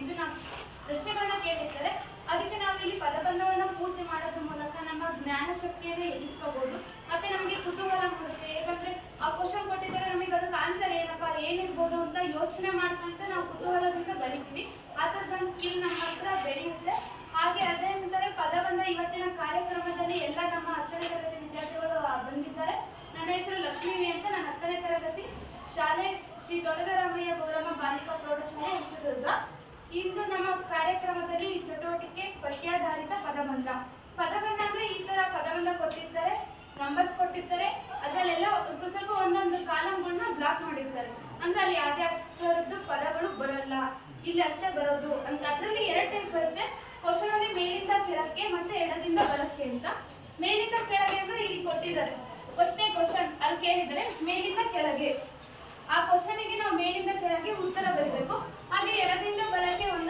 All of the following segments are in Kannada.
ಇದನ್ನು ಪ್ರಶ್ನೆಗಳನ್ನ ಕೇಳಿರ್ತಾರೆ ಅದಕ್ಕೆ ನಾವು ಇಲ್ಲಿ ಪದಬಂಧವನ್ನ ಪೂರ್ತಿ ಮಾಡೋದ್ರ ಮೂಲಕ ನಮ್ಮ ಜ್ಞಾನ ಶಕ್ತಿಯನ್ನ ಹೆಚ್ಚಿಸ್ಕೋಬಹುದು ಮತ್ತೆ ನಮಗೆ ಕುತೂಹಲ ಮೂಡುತ್ತೆ. ಯಾಕಂದ್ರೆ ಆ ಕ್ವಶನ್ ಕೊಟ್ಟಿದ್ದಾರೆ ನಮಗೆ ಅದಕ್ಕೆ ಆನ್ಸರ್ ಏನಪ್ಪ, ಏನಿರ್ಬೋದು ಅಂತ ಯೋಚನೆ ಮಾಡ್ತಂತ ನಾವು ಕುತೂಹಲದಿಂದ ಬರಿತೀವಿ. ಆ ಥರದ ಸ್ಕಿಲ್ ನಮ್ಮ ಹತ್ರ ಬೆಳೆಯುತ್ತೆ. ಹಾಗೆ ಅದೇ ಪದಬಂಧ ಇವತ್ತಿನ ಕಾರ್ಯಕ್ರಮದಲ್ಲಿ ಎಲ್ಲ ನಮ್ಮ ಹತ್ತನೇ ತರಗತಿ ವಿದ್ಯಾರ್ಥಿಗಳು ಬಂದಿದ್ದಾರೆ. ನನ್ನ ಹೆಸರು ಲಕ್ಷ್ಮೀವಿ ಅಂತ. ನನ್ನ ಹತ್ತನೇ ತರಗತಿ ಶಾಲೆ ಶ್ರೀ ದೊರೆದರಾಮಯ್ಯ ಗೌರಮ್ಮ ಬಾಲಿಕಾ ಪ್ರೌಢಶಾಲೆ ಹೊಸದುರ್ಗ ಇಂದು ನಮ್ಮ ಕಾರ್ಯಕ್ರಮದಲ್ಲಿ ಈ ಚಟುವಟಿಕೆ ಪಠ್ಯಾಧಾರಿತ ಪದಬಂಧ ಪದಬಂಧ ಅಂದ್ರೆ ಈ ತರ ಪದಬಂಧ ಕೊಟ್ಟಿರ್ತಾರೆ ನಂಬರ್ಸ್ ಕೊಟ್ಟಿರ್ತಾರೆ, ಅದರಲ್ಲೆಲ್ಲ ಸ್ವಲ್ಪ ಒಂದೊಂದು ಕಾಲಮ್ಗಳನ್ನ ಬ್ಲಾಕ್ ಮಾಡಿರ್ತಾರೆ. ಅಂದ್ರೆ ಅಲ್ಲಿ ಯಾವ್ದೇ ಥರದ್ದು ಪದಗಳು ಬರಲ್ಲ. ಇಲ್ಲಿ ಅಷ್ಟೇ ಬರೋದು. ಅಂತ ಅದರಲ್ಲಿ ಎರಡು ಟೈಪ್ ಬರುತ್ತೆ. ಕ್ವಶನ್ ಅಲ್ಲಿ ಮೇಲಿಂದ ಕೆಳಕ್ಕೆ ಮತ್ತೆ ಎಡದಿಂದ ಬಲಕ್ಕೆ ಅಂತ. ಮೇಲಿಂದ ಕೆಳಗೆ ಅಂದ್ರೆ ಇಲ್ಲಿ ಕೊಟ್ಟಿದ್ದಾರೆ. ಫಸ್ಟ್ನೇ ಕ್ವಶನ್ ಅಲ್ಲಿ ಕೇಳಿದ್ರೆ ಮೇಲಿಂದ ಕೆಳಗೆ. ಆ ಕ್ವಶನ್ಗೆ ನಾವು ಮೇಲಿಂದ ಕೆಳಗೆ ಉತ್ತರ ಬರಬೇಕು. ಹಾಗೆ ಎಡದಿಂದ ಬಲಕ್ಕೆ ಒಂದು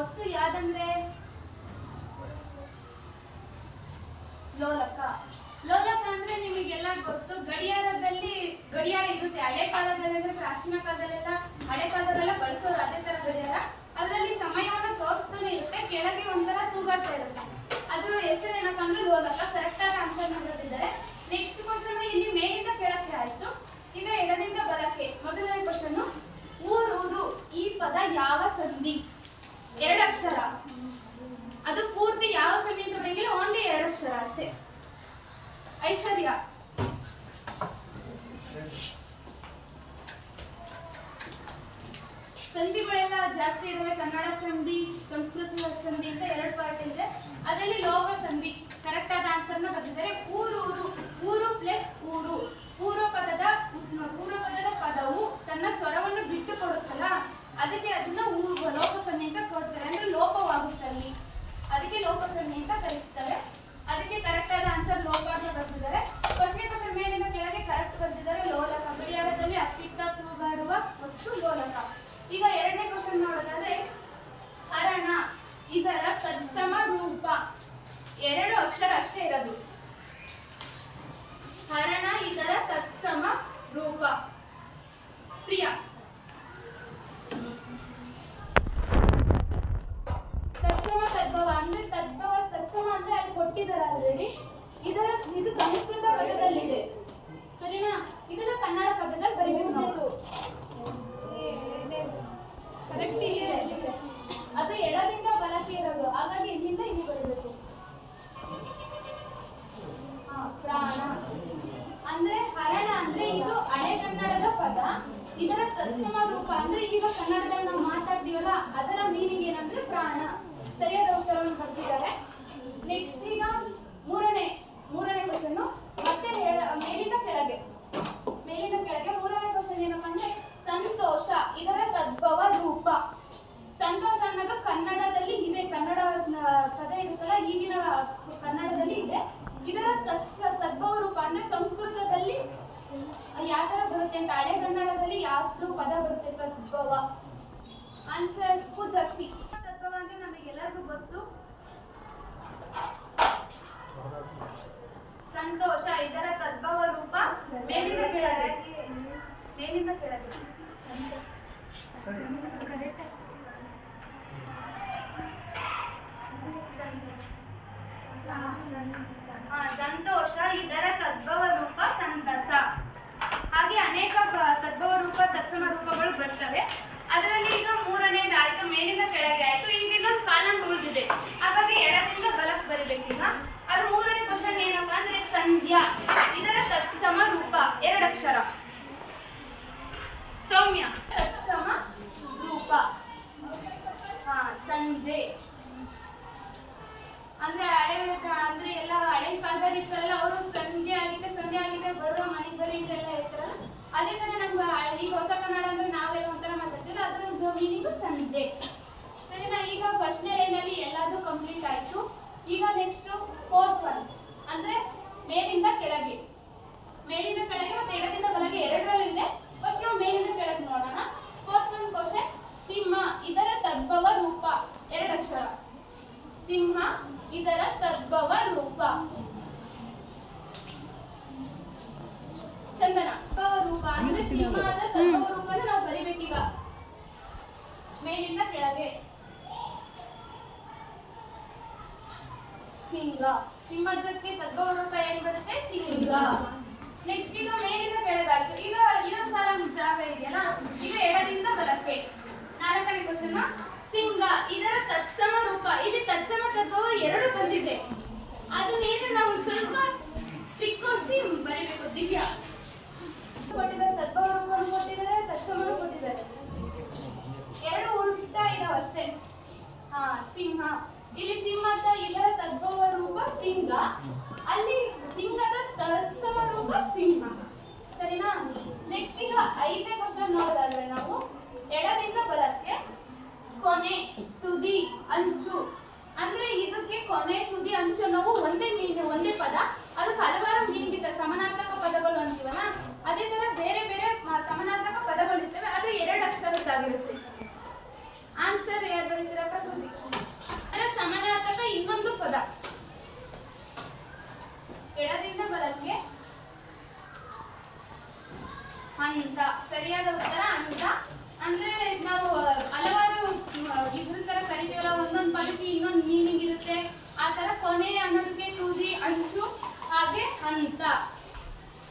ವಸ್ತು ಯಾವ್ದಂದ್ರೆ? ಲೋಲಕ. ಲೋಲಕ ಅಂದ್ರೆ ನಿಮಗೆಲ್ಲ ಗೊತ್ತು. ಗಡಿಯಾರದಲ್ಲಿ ಗಡಿಯಾರ ಇರುತ್ತೆ. ಹಳೆ ಕಾಲದಲ್ಲಿ ಅಂದ್ರೆ ಪ್ರಾಚೀನ ಕಾಲದಲ್ಲೆಲ್ಲ ಹಳೆ ಕಾಲದಲ್ಲೆಲ್ಲ ಬಳಸೋರು ಅದೇ ತರ ಗಡಿಯಾರ. ಅದರಲ್ಲಿ ಸಮಯವನ್ನು ತೋರಿಸ್ತಾನೆ ಇರುತ್ತೆ. ಕೆಳಗೆ ಒಂಥರ ತೂಗಾಡ್ತಾ ಇರುತ್ತೆ. ಅದ್ರ ಹೆಸರು ಏನಪ್ಪ ಅಂದ್ರೆ ಲೋಲಕ. ಕರೆಕ್ಟ್ ಆದ ಆನ್ಸರ್ ಮಾಡಿದ್ದಾರೆ ನೆಕ್ಸ್ಟ್ ಕ್ವಶನ್ ಇಲ್ಲಿ ಮೇನ್ ಸಮ ರೂಪಗಳು ಬರ್ತವೆ. ಅದರಲ್ಲಿ ಈಗ ಮೂರನೇದು ಆಯ್ತು, ಮೇಲಿಂದ ಕೆಳಗೆ ಆಯ್ತು, ಈಗ ಇನ್ನೊಂದು ಕಾಲಂ ಉಳಿದಿದೆ ಹಾಗಾಗಿ ಎಡದಿಂದ ಬಲಕ್ಕೆ ಬರಿಬೇಕೀಗ ಅದು ಮೂರನೇ ಕ್ವಶನ್ ಏನಪ್ಪಾ ಅಂದ್ರೆ ಸಂಧ್ಯಾ. ಇದರ ತತ್ಸಮ ರೂಪ ಎರಡಕ್ಷರ ಸೌಮ್ಯ. ತತ್ಸಮ ರೂಪ. ಹಾ, ಸಂಜೆ. ಅಂದ್ರೆ ಹಳೆ ಅಂದ್ರೆ ಎಲ್ಲ ಹಳೆ ಕಾಲದಲ್ಲಿ ಇರ್ತಾರಲ್ಲ ಅವರು ಸಂಜೆ ಆಗಿದೆ ಸಂಜೆ ಆಗಿದೆ ಬರೋ ಮನೆ ಬರೀ ಎಲ್ಲ ಇರ್ತಾರಲ್ಲ ಅದೇ ತರ ನಮ್ಗೆ ಈಗ ಹೊಸ ಕನ್ನಡ ಅಂದ್ರೆ ನಾವೇ ಒಂಥರ ಮಾತಾಡ್ತೀವಿ ಅದ್ರ ಮೀನಿಂಗ್ ಸಂಜೆ. ಸರಿನಾ? ಈಗ ಫಸ್ಟ್ನೇ ಲೈನಲ್ಲಿ ಎಲ್ಲಾದು ಕಂಪ್ಲೀಟ್ ಆಯ್ತು. ಈಗ ನೆಕ್ಸ್ಟ್ ಫೋರ್ತ್ ಒನ್ ಅಂದ್ರೆ ಮೇಲಿಂದ ಕೆಳಗೆ. ಮೇಲಿಂದ ಕೆಳಗೆ ಮತ್ತೆ ಎಡದಿಂದ ಬಲಗೆ ಎರಡರಲ್ಲಿದೆ ಫಸ್ಟ್ ನಾವು ಮೇಲಿಂದ ಕೆಳಗೆ ನೋಡೋಣ. ಫೋರ್ತ್ ಒನ್ ಕ್ವಶನ್ ಸಿಂಹ, ಇದರ ತದ್ಭವ ರೂಪ. ಎರಡು ಅಕ್ಷರ ಸಿಂಹ, ಇದರ ತದ್ಭವ ರೂಪ. ಚಂದನ. ರೂಪ ಅಂದ್ರೆ ಸಿಂಹದ ತತ್ವರೂಪನ ರೂಪನ ನಾವು ಬರಿಬೇಕೀಗ. ಮೇಲಿಂದ ಕೆಳಗೆ. ಸಿಂಗ ಸಿಂಹದಕ್ಕೆ ತತ್ವ ರೂಪ ಏನ್ ಬರುತ್ತೆ? ಸಿಂಗ ನೆಕ್ಸ್ಟ್ ಈಗ ಮೇಲಿಂದ ಕೆಳಗಾಯ್ತು. ಈಗ ಇನ್ನೊಂದು ಕಾಲಂ ಇದೆಯಲ್ಲ ಈಗ ಎಡದಿಂದ ಬಲಕ್ಕೆ ನಾಲ್ಕನೇ ಕ್ವಶನ್ ಸಿಂಹ ಇದರ ತತ್ಸಮ ರೂಪ ಇಲ್ಲಿ ತತ್ಸಮ ತತ್ವವು ಎರಡು ಬಂದಿದೆ ಅದನ್ನೇನು ನಾವು ಸ್ವಲ್ಪ ತಿಕ್ಕೋಸಿ ಬರೀಬೇಕು ದಿವ್ಯ ಕೊಟ್ಟಿದ್ದಾರೆ ತದ್ಭವ ರೂಪವನ್ನು ಕೊಟ್ಟಿದ್ದಾರೆ ತತ್ಸಮನು ಕೊಟ್ಟಿದ್ದಾರೆ ಎರಡು ಉಲ್ಟಾ ಇದಾವ ಅಷ್ಟೇ ಹಾ ಸಿಂಹ ಇಲ್ಲಿ ಸಿಂಹದ ಇದರ ತದ್ಭವ ರೂಪ ಸಿಂಹ ಅಲ್ಲಿ ಸಿಂಹದ ತತ್ಸಮ ರೂಪ ಸಿಂಹ ಸರಿನಾ ನೆಕ್ಸ್ಟ್ ಈಗ ಐದನೇ ಕ್ವಶನ್ ನೋಡೋದಾದ್ರೆ ನಾವು ಎಡದಿಂದ ಬಲಕ್ಕೆ ಕೊನೆ ತುದಿ ಅಂಚು ಅಂದ್ರೆ ಇದಕ್ಕೆ ಕೊನೆ ತುದಿ ಅಂಚು ನಾವು ಒಂದೇ ಮೀನ್ ಒಂದೇ ಪದ ಅದಕ್ಕೆ ಹಲವಾರು ಮೀನಿಂಗ್ ಸಮಾನಾರ್ಥಕ ಪದಗಳು ಅಂತೀವಲ್ಲ? ಅದೇ ತರ ಬೇರೆ ಬೇರೆ ಸಮಾನಾರ್ಥಕ ಪದಗಳು ಇರ್ತವೆ. ಅದು ಎರಡು ಅಕ್ಷರದ್ದಾಗಿರುತ್ತೆ. ಆನ್ಸರ್ ಯಾರು ಪ್ರಕೃತಿ? ಅದರ ಸಮಾನಾರ್ಥಕ ಇನ್ನೊಂದು ಪದ. ಎಡದಿಂದ ಬಲಕ್ಕೆ. ಅಂತ ಸರಿಯಾದ ಉತ್ತರ ಅಂತ ಅಂದ್ರೆ ನಾವು ಹಲವಾರು ಇದ್ರ ತರ ಕರಿತೀವಲ್ಲ. ಒಂದೊಂದು ಪದಕ್ಕೆ ಇನ್ನೊಂದು ಮೀನಿಂಗ್ ಇರುತ್ತೆ. ಆ ತರ ಕೊನೆ ಅನ್ನೋದಕ್ಕೆ ತುದಿ ಅಂಚು ಹಾಗೆ ಅಂತ.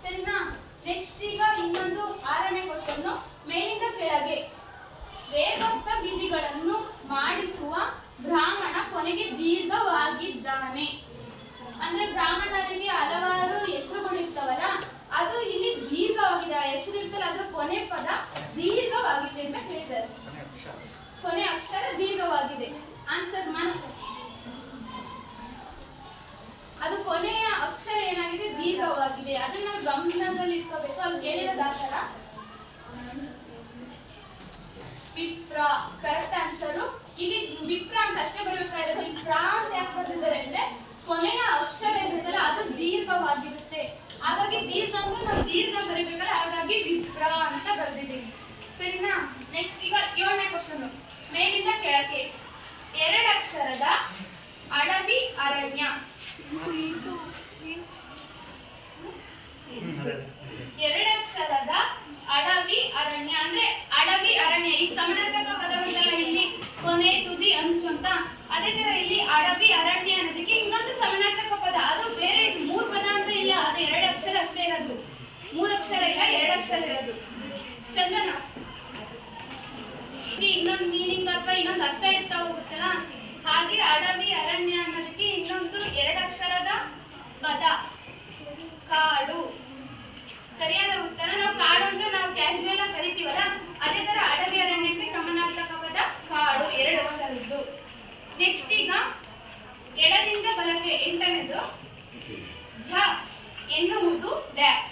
ಸರಿನಾ? ನೆಕ್ಸ್ಟ್ ಈಗ ಇನ್ನೊಂದು ಆರನೇ ಕ್ವಶನ್ ಮೇಲಿಂದ ಕೆಳಗೆ. ವೇದೋಕ್ತ ವಿಧಿಗಳನ್ನು ಮಾಡಿಸುವ ಬ್ರಾಹ್ಮಣ ಕೊನೆಗೆ ದೀರ್ಘವಾಗಿದ್ದಾನೆ. ಅಂದ್ರೆ ಬ್ರಾಹ್ಮಣರಿಗೆ ಹಲವಾರು ಹೆಸರುಗಳಿರ್ತಾವಲ್ಲ ಅದು ಇಲ್ಲಿ ದೀರ್ಘವಾಗಿದೆ. ಆ ಹೆಸರು ಇರ್ತಲ್ಲ, ಅದ್ರ ಕೊನೆ ಪದ ದೀರ್ಘವಾಗಿದೆ ಅಂತ ಹೇಳಿದ್ದಾರೆ. ಕೊನೆ ಅಕ್ಷರ ದೀರ್ಘವಾಗಿದೆ. ಆನ್ಸರ್ ಮನಸ್ಸು ಅದು ಕೊನೆಯ ಅಕ್ಷರ ಏನಾಗಿದೆ? ದೀರ್ಘವಾಗಿದೆ. ಅದನ್ನ ಗಮನದಲ್ಲಿ ಇಟ್ಕೋಬೇಕು. ಅಲ್ಲಿ ಹೇಳಿರೋದು ಆ ಥರ ವಿಪ್ರ ಕರೆಕ್ಟ್ ಇಲ್ಲಿ ವಿಪ್ರ ಅಂತ ಅಷ್ಟೇ ಬರಬೇಕಾದ್ರೆ ಪ್ರ ಅಂತ ಯಾಕೆ ಬರ್ತಿದ್ದಾರೆ ಅಂದ್ರೆ ಕೊನೆಯ ಅಕ್ಷರ ಇರುತ್ತಲ್ಲ, ಅದು ದೀರ್ಘವಾಗಿರುತ್ತೆ. ಹಾಗಾಗಿ ದೀರ್ಘ ಅಂದ್ರೆ ನಾವು ದೀರ್ಘ ಬರೀಬೇಕಲ್ಲ. ಹಾಗಾಗಿ ವಿಪ್ರ ಅಂತ ಬರ್ದಿದ್ದೀವಿ. ಸರಿನಾ? ನೆಕ್ಸ್ಟ್ ಈಗ ಏಳನೇ ಕ್ವಶನ್ ಮೇಲಿಂದ ಕೆಳಕ್ಕೆ ಎರಡು ಅಕ್ಷರದ ಅಡವಿ ಅರಣ್ಯ ಎರಡಕ್ಷರದ ಅಡವಿ ಅರಣ್ಯ ಅಂದ್ರೆ ಅಡವಿ ಅರಣ್ಯ ಈಗ ಸಮಾನಾರ್ಥಕ ಪದ ಉಂಟಲ್ಲ ಇಲ್ಲಿ ಕೊನೆ ತುದಿ ಅಂಚು ಅಂತ ಅದೇ ತರ ಅಡವಿ ಅರಣ್ಯ ಅನ್ನೋದಕ್ಕೆ ಇನ್ನೊಂದು ಸಮನಾರ್ಥಕ ಪದ. ಅದು ಬೇರೆ ಮೂರ್ ಪದ ಅಂತ ಇಲ್ಲ, ಅದು ಎರಡು ಅಕ್ಷರ ಅಷ್ಟೇ ಇರೋದು. ಮೂರು ಅಕ್ಷರ ಇಲ್ಲ, ಎರಡು ಅಕ್ಷರ ಇರೋದು. ಚಂದನ. ಇನ್ನೊಂದು ಮೀನಿಂಗ್ ಅಥವಾ ಇನ್ನೊಂದು ಅರ್ಥ ಇರ್ತಾವ ಹೋಗುತ್ತಲ್ಲ ಹಾಗೆ ಅಡವಿ ಅರಣ್ಯ ಅನ್ನೋದಕ್ಕೆ ಇನ್ನೊಂದು ಎರಡು ಅಕ್ಷರದ ಪದ. ಕಾಡು. ಸರಿಯಾದ ಉತ್ತರ? ನಾವು ಕಾಡು ಅಂದ್ರೆ ನಾವು ಕ್ಯಾಶುವಲ್ ಆಗಿ ಕರಿತೀವಲ್ಲ? ಅದೇ ತರ ಅಡವಿ ಅರಣ್ಯಕ್ಕೆ ಸಮನಾರ್ಥಕ ಪದ ಕಾಡು. ಎರಡು ಅಕ್ಷರದ್ದು. ನೆಕ್ಸ್ಟ್ ಈಗ ಎಡದಿಂದ ಬಲಕ್ಕೆ ಎಂಟನೇದು ಝ ಎನ್ನುವುದು ಡ್ಯಾಶ್.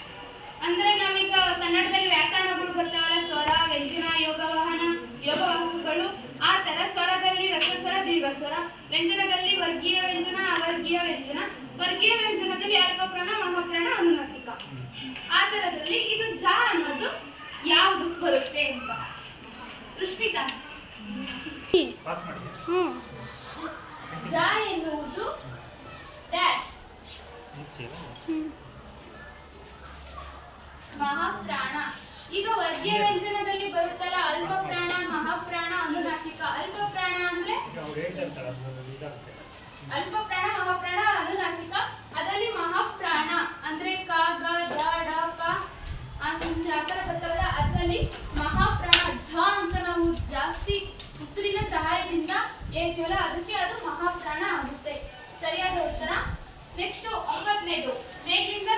ಅಂದ್ರೆ ನಾವೀಗ ಕನ್ನಡದಲ್ಲಿ ವ್ಯಾಕರಣಗಳು ಬರ್ತಾವಲ್ಲ ಸ್ವರ ವ್ಯಂಜನ ಯೋಗವಾಹನ ಯೋಗವಾಹಕಗಳು ಆ ತರ ಸ್ವರದಲ್ಲಿ ರಸಸ್ವರ ದೀರ್ಘಸ್ವರ ವ್ಯಂಜನದಲ್ಲಿ ವರ್ಗೀಯ ವ್ಯಂಜನ ಅವರ್ಗೀಯ ವ್ಯಂಜನ ವರ್ಗೀಯ ವ್ಯಂಜನದಲ್ಲಿ ಅಲ್ಪಪ್ರಾಣ ಮಹಾಪ್ರಾಣ ಅನುನಾಸಿಕ. ಆ ತರದಲ್ಲಿ ಇದು ಜ ಅನ್ನೋದು ಯಾವುದು ಬರುತ್ತೆ ಅಂತ. ಮಾಡಿ ಜ ಎನ್ನುವುದು ಡ್ಯಾಶ್ ಮಹಾಪ್ರಾಣ. ಈಗ ವರ್ಗೀಯ ವ್ಯಂಜನದಲ್ಲಿ ಬರುತ್ತಲ್ಲ ಅಲ್ಪ ಪ್ರಾಣ ಮಹಾಪ್ರಾಣ, ಅನುನಾಸಿಕ. ಅಲ್ಪ ಪ್ರಾಣ ಅಂದ್ರೆ? ಅಲ್ಪ ಪ್ರಾಣ ಮಹಾಪ್ರಾಣ, ಅನುನಾಸಿಕ. ಅದರಲ್ಲಿ ಮಹಾಪ್ರಾಣ ಅಂದ್ರೆ ಕ, ಗ, ದ, ಡ, ಪ ಆತರ ಬರ್ತಾವಲ್ಲ, ಅದರಲ್ಲಿ ಮಹಾಪ್ರಾಣ ಝ ಅಂತ ನಾವು ಜಾಸ್ತಿ ಉಸಿರಿನ ಸಹಾಯದಿಂದ ಹೇಳ್ತೀವಲ್ಲ, ಅದಕ್ಕೆ ಅದು ಮಹಾಪ್ರಾಣ ಆಗುತ್ತೆ ಸರಿಯಾದ ಉತ್ತರ ನೆಕ್ಸ್ಟ್ ಒಂಬತ್ತನೇದು ಮೇಲಿಂದ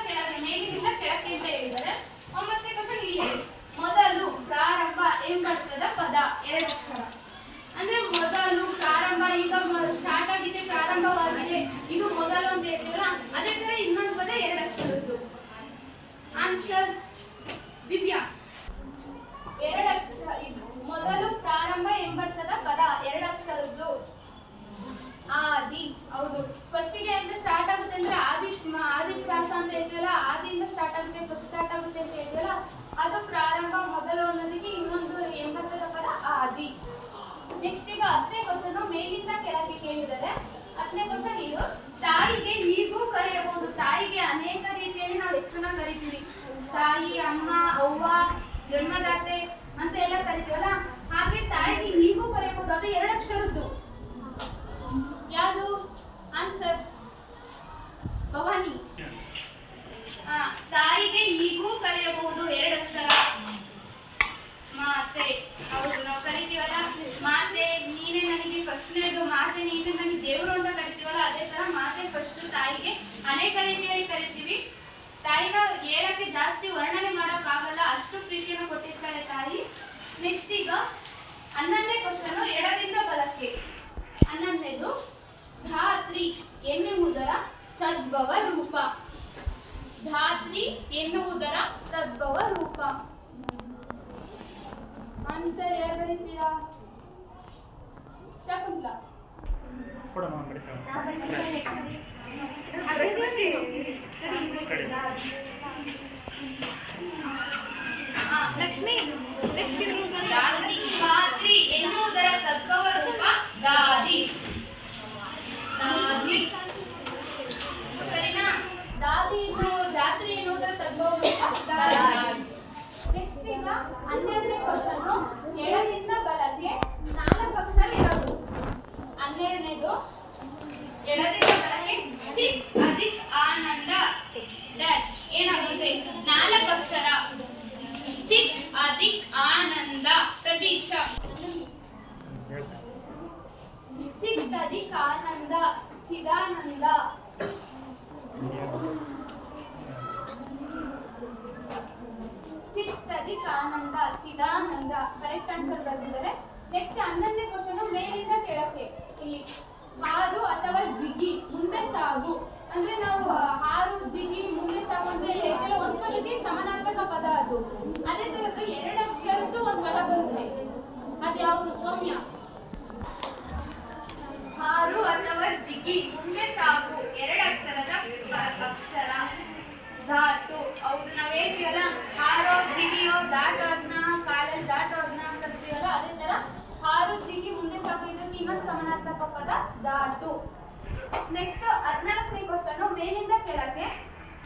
ಏನಕ್ಕೆ ಸ್ಟಾರ್ಟ್ ಆಗುತ್ತೆ ಅಂತ ಹೇಳಿದ್ವಲ್ಲ, ಅದು ಪ್ರಾರಂಭ ಮೊದಲು ಅನ್ನೋದಕ್ಕೆ ಇನ್ನೊಂದು ಎಂಬತ್ತರ ಪದ ಆದಿ. ನೆಕ್ಸ್ಟ್ ಈಗ ಹತ್ತನೇ ಕ್ವಶನ್ ಮೇಲಿಂದ ಕೆಳಗೆ ಕೇಳಿದರೆ, ಹತ್ತನೇ ಕ್ವಶನ್ ಇದು, ತಾಯಿಗೆ ನೀರಿಗೂ ಕರೆಯಬಹುದು. ತಾಯಿಗೆ ಅನೇಕ ರೀತಿಯಲ್ಲಿ ನಾವು ಹೆಸರನ್ನ ಕರಿತೀವಿ. ತಾಯಿ, ಅಮ್ಮ, ಅವ್ವ, ಜನ್ಮದಾತೆ ಅಂತ ಎಲ್ಲ ಕರಿತೀವಲ್ಲ, ಹಾಗೆ ತಾಯಿಗೆ ನೀರಿಗೂ ಕರೆಯಬಹುದು. ಅದು ಎರಡು ಅಕ್ಷರದ್ದು. ಯಾವುದು? ಆನ್ಸರ್ ಭವಾನಿ. ತಾಯಿಗೆ ಹೀಗೂ ಕರೆಯಬಹುದು. ಎರಡು ಅಕ್ಷರ ಮಾತೆ. ಹೌದು, ನಾವು ಕರಿತೀವಲ್ಲ? ಮಾತೆ, ನೀನೇ ನನಗೆ ಫಸ್ಟ್ನೇದು. ಮಾತೆ, ನೀನೇ ನನಗೆ ದೇವರು ಅಂತ ಕರಿತೀವಲ್ಲ? ಅದೇ ತರ ಮಾತೆ ಫಸ್ಟ್ ತಾಯಿಗೆ ಅನೇಕ ರೀತಿಯಲ್ಲಿ ಕರಿತೀವಿ. ತಾಯಿನ ಹೇಳಕ್ಕೆ ಜಾಸ್ತಿ ವರ್ಣನೆ ಮಾಡೋಕ್ಕಾಗಲ್ಲ. ಅಷ್ಟು ಪ್ರೀತಿಯನ್ನು ಕೊಟ್ಟಿರ್ತಾಳೆ ತಾಯಿ. ನೆಕ್ಸ್ಟ್ ಈಗ ಹನ್ನೊಂದನೇ ಕ್ವಶನ್ ಎಡದಿಂದ ಬಲಕ್ಕೆ. ಹನ್ನೊಂದನೇದು ಧಾತ್ರಿ ಎನ್ನುವುದರ ತದ್ಭವ ರೂಪ. ಧಾತ್ರಿ ಎನ್ನುವುದರ ತದ್ಭವ ರೂಪ. ಆನ್ಸರ್ ಯಾರು ಬರೀತೀರಾ? ಶಕುಂತಲ ಲಕ್ಷ್ಮಿ ನೆಕ್ಸ್ಟ್ ಧಾತ್ರಿ ಎನ್ನುವುದರ ತದ್ಭವ ರೂಪ ದಾದಿ ದಾದಿ ಸರಿನಾ ದಾದಿ ಇದು ಧಾತ್ರಿ ಎನ್ನುವುದರ ತದ್ಭವ ರೂಪ ದಾದಿ ಹನ್ನೆರಡನೇ ಕ್ವಶನ್ ಎಡದಿಂದ ಬಲಕ್ಕೆ ನಾಲ್ಕು ಅಕ್ಷರ ಇರೋದು ಹನ್ನೆರಡನೇದು ಎಡದಿಂದ ಬಲಕ್ಕೆ ಚಿಕ್ ಅಧಿಕ್ ಆನಂದ ಡ್ಯಾಶ್ ಏನಾಗುತ್ತೆ ನಾಲ್ಕು ಅಕ್ಷರ ಚಿಕ್ ಅಧಿಕ್ ಆನಂದ ಪ್ರತೀಕ್ಷಾ ಚಿತ್ ಅಧಿಕ್ ಆನಂದ ಚಿದಾನಂದ ಆನಂದ ಚಿದಾನಂದ ಕರೆಕ್ಟ್ ಆನ್ಸರ್ ಬರ್ತಿದ್ದಾರೆ ನೆಕ್ಸ್ಟ್ ಹನ್ನೊಂದನೇ ಕ್ವಶನ್ ಮೇಲಿಂದ ಕೆಳಕ್ಕೆ ಇಲ್ಲಿ ಹಾರು ಅಥವಾ ಜಿಗಿ, ಮುಂದೆ ಸಾಗು. ಅಂದ್ರೆ ನಾವು ಹಾರು ಜಿಗಿ, ಮುಂದೆ ಸಾಗು ಅಂತ ಹೇಳಿ ಒಂದ್ ಪದಕ್ಕೆ ಸಮಾನಾರ್ಥಕ ಪದ ಅದು. ಅದೇ ತರದ್ದು ಎರಡು ಅಕ್ಷರದ್ದು ಒಂದ್ ಪದ ಬರುತ್ತೆ. ಅದ್ಯಾವುದು? ಸೌಮ್ಯ. ಹಾರು ಅಥವಾ ಜಿಗಿ, ಮುಂದೆ ಸಾಗು. ಎರಡು ಅಕ್ಷರದ ಅಕ್ಷರ. ಧಾತು ಹೌದು, ನಾವ್ ಹೇಳ್ತೀವಲ್ಲ ಹಾರೋ ಜಿಗಿಯೋ ದಾಟೋದ್ನ, ಕಾಲಲ್ಲಿ ದಾಟೋದ್ನ ಅಂತ ಅಂತೀವಲ್ಲ ಅದೇ ತರ ಹಾರು ಜಿಗಿ ಮುಂದೆ ಸಾಕು ಇದಕ್ಕೆ ಇನ್ನೊಂದು ಸಮಾನಾರ್ಥಕ ಪದ ದಾಟು. ನೆಕ್ಸ್ಟ್ ಹದಿನಾಲ್ಕನೇ ಕ್ವಶನ್ ಮೇಲಿಂದ ಕೆಳಕ್ಕೆ.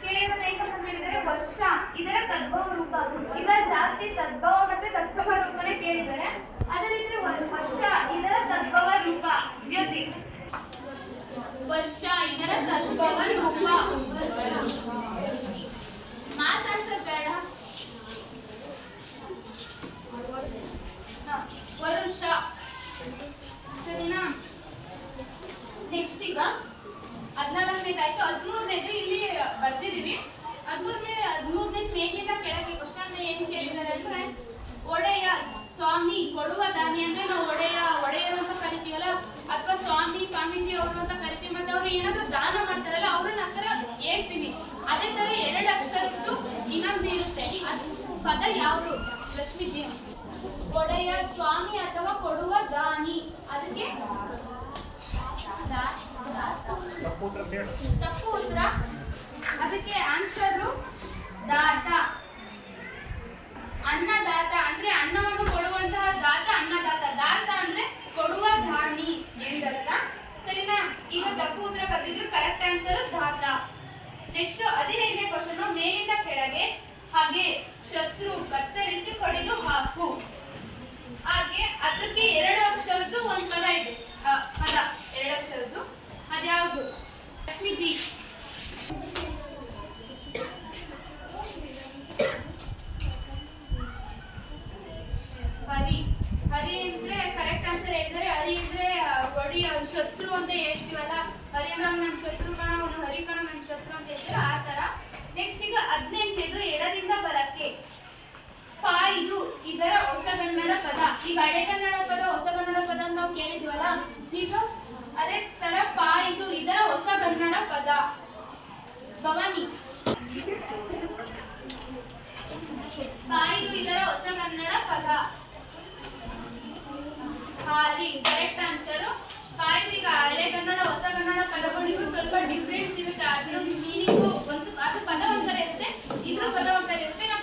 ಕೇಳಿರೋದು ಏನ್ ಕ್ವಶನ್ ವರ್ಷ, ಇದರ ತದ್ಭವ ರೂಪ. ಇದರ ಜಾಸ್ತಿ ತದ್ಭವ ಮತ್ತೆ ತತ್ಸಮ ರೂಪನೇ ಕೇಳಿದರೆ ಅದೇ ರೀತಿ ವರ್ಷ, ಇದರ ತದ್ಭವ ರೂಪ. ಜ್ಯೋತಿ. ವರ್ಷ, ಇದರ ತದ್ಭವ ರೂಪ ಮಾಸ್ ಆನ್ಸರ್ ಬೇಡ ಹ, ವರುಷ ಸರಿನಾ ನೆಕ್ಸ್ಟ್ ಈಗ ಹದಿನಾಲ್ಕನೇದಾಯ್ತು ಹದಿಮೂರನೇದು ಇಲ್ಲಿ ಬರ್ದಿದೀವಿ ಹದಿಮೂರನೇ ಹದಿಮೂರನೇ ಮೇಲಿಂದ ಕೆಳಗೆ ಕ್ವಶನ್ ಏನ್ ಕೇಳಿದ್ದಾರೆ ಅಂದ್ರೆ ಒಡೆಯ ಸ್ವಾಮಿ ಕೊಡುವ ದಾನಿ ಅಂದ್ರೆ ನಾವು ಒಡೆಯ ಒಡೆಯರು ಅಂತ ಕರಿತೀವಲ್ಲ ಅಥವಾ ಸ್ವಾಮಿ ಸ್ವಾಮೀಜಿ ಅವರು ಅಂತ ಕರಿತೀವಿ ಮತ್ತೆ ಅವ್ರು ಏನಾದ್ರು ದಾನ ಮಾಡ್ತಾರಲ್ಲ ಅದೇ ಎರಡು ಅಕ್ಷರದ್ದು ಇನ್ನೊಂದು ಇರುತ್ತೆ. ಅದ್ ಪದ ಯಾವುದು? ಲಕ್ಷ್ಮೀಜಿ ಒಡೆಯ ಸ್ವಾಮಿ ಅಥವಾ ಕೊಡುವ ದಾನಿ. ಅದಕ್ಕೆ ತಪ್ಪು ಉತ್ತರ? ಅದಕ್ಕೆ ಆನ್ಸರ್ ದಾತ ಅನ್ನದಾತ ಅಂದ್ರೆ ಅನ್ನವನ್ನು ಕೊಡುವಂತಹ ದಾತ ಅನ್ನದಾತ ದಾತ ಅಂದ್ರೆ ಕೊಡುವ ಧಾನಿ ಎಂದರ್ಥ ಸರಿನಾ ಈಗ ತಪ್ಪು ಉತ್ತರ ಬರ್ದಿದ್ರು ಕರೆಕ್ಟ್ ಆನ್ಸರ್ ದಾತ ನೆಕ್ಸ್ಟ್ ಹದಿನೈದನೇ ಕ್ವಶನ್ ಮೇಲಿಂದ ಕೆಳಗೆ ಹಾಗೆ ಶತ್ರು ಕತ್ತರಿಸಿ ಹೊಡೆದು ಹಾಕು. ಹಾಗೆ ಅದಕ್ಕೆ ಎರಡು ಅಕ್ಷರದ್ದು ಒಂದು ಪದ ಇದೆ. ಶತ್ರು ಅಂತ ಹೇಳ್ತೀವಲ್ಲ ಹರಿ ಅಂದ್ರೆ ಅವ್ನ್ ನನ್ ಶತ್ರು ಕಣ ಅವನು ಹರಿ ಕಣ ನನ್ ಶತ್ರು ಅಂತ ಹೇಳ್ತೀವಿ ಆ ತರ ನೆಕ್ಸ್ಟ್ ಈಗ ಹದಿನೆಂಟನೇದು ಎಡದಿಂದ ಬಲಕ್ಕೆ ಪಾಯ್ದು ಇದರ ಹೊಸ ಕನ್ನಡ ಪದ ಈಗ ಹಳೆ ಕನ್ನಡ ಪದ ಹೊಸ ಕನ್ನಡ ಪದ ಅಂತ ನಾವು ಕೇಳಿದ್ವಲ್ಲ ಈಗ ಅದೇ ತರ ಪಾಯ್ದು ಇದರ ಹೊಸ ಕನ್ನಡ ಪದ ಭವಾನಿ ಪಾಯ್ದು ಇದರ ಹೊಸ ಕನ್ನಡ ಪದ ಹಾರಿ ಕರೆಕ್ಟ್ ಆನ್ಸರ್ ಪಾಯ್ದು ಈಗ ಹಳೆ ಕನ್ನಡ, ಹೊಸ ಕನ್ನಡ ಪದಗಳಿಗೂ ಸ್ವಲ್ಪ ಡಿಫ್ರೆನ್ಸ್ ಇರುತ್ತೆ. ಅದ್ರ ಮೀನಿಂಗು ಒಂದು ಅದು ಪದ ಒಂಥರ ಇರುತ್ತೆ. ಇದ್ರ ಪದ ಇರುತ್ತೆ. ನಾವು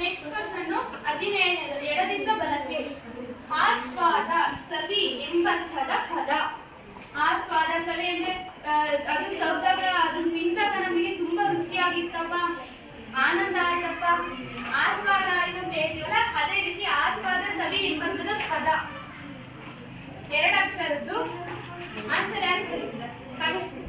ನೆಕ್ಸ್ಟ್ ಕ್ವಶನ್ ಹದಿನೇಳನೇದು ಎಡದಿಂದ ಬಲಕ್ಕೆ. ಆಸ್ವಾದ ಸವಿ ಎಂಬರ್ಥದ ಪದ. ಆಸ್ವಾದ ಸವಿ ಅಂದ್ರೆ ಅದು ಸೌದಾಗ ಅದು ತಿಂದಾಗ ನಮಗೆ ತುಂಬಾ ರುಚಿಯಾಗಿತ್ತಪ್ಪ, ಆನಂದ ಆಯ್ತಪ್ಪ. ಆಸ್ವಾದ ಆಯ್ತು ಅಂತ ಹೇಳ್ತೀವಲ್ಲ, ಅದೇ ರೀತಿ ಆಸ್ವಾದ ಸವಿ ಎಂಬಂಥದ ಪದ. ಎರಡು ಅಕ್ಷರದ್ದು. ಆನ್ಸರ್ ಯಾರು ಕವಿಶ್ರೀ.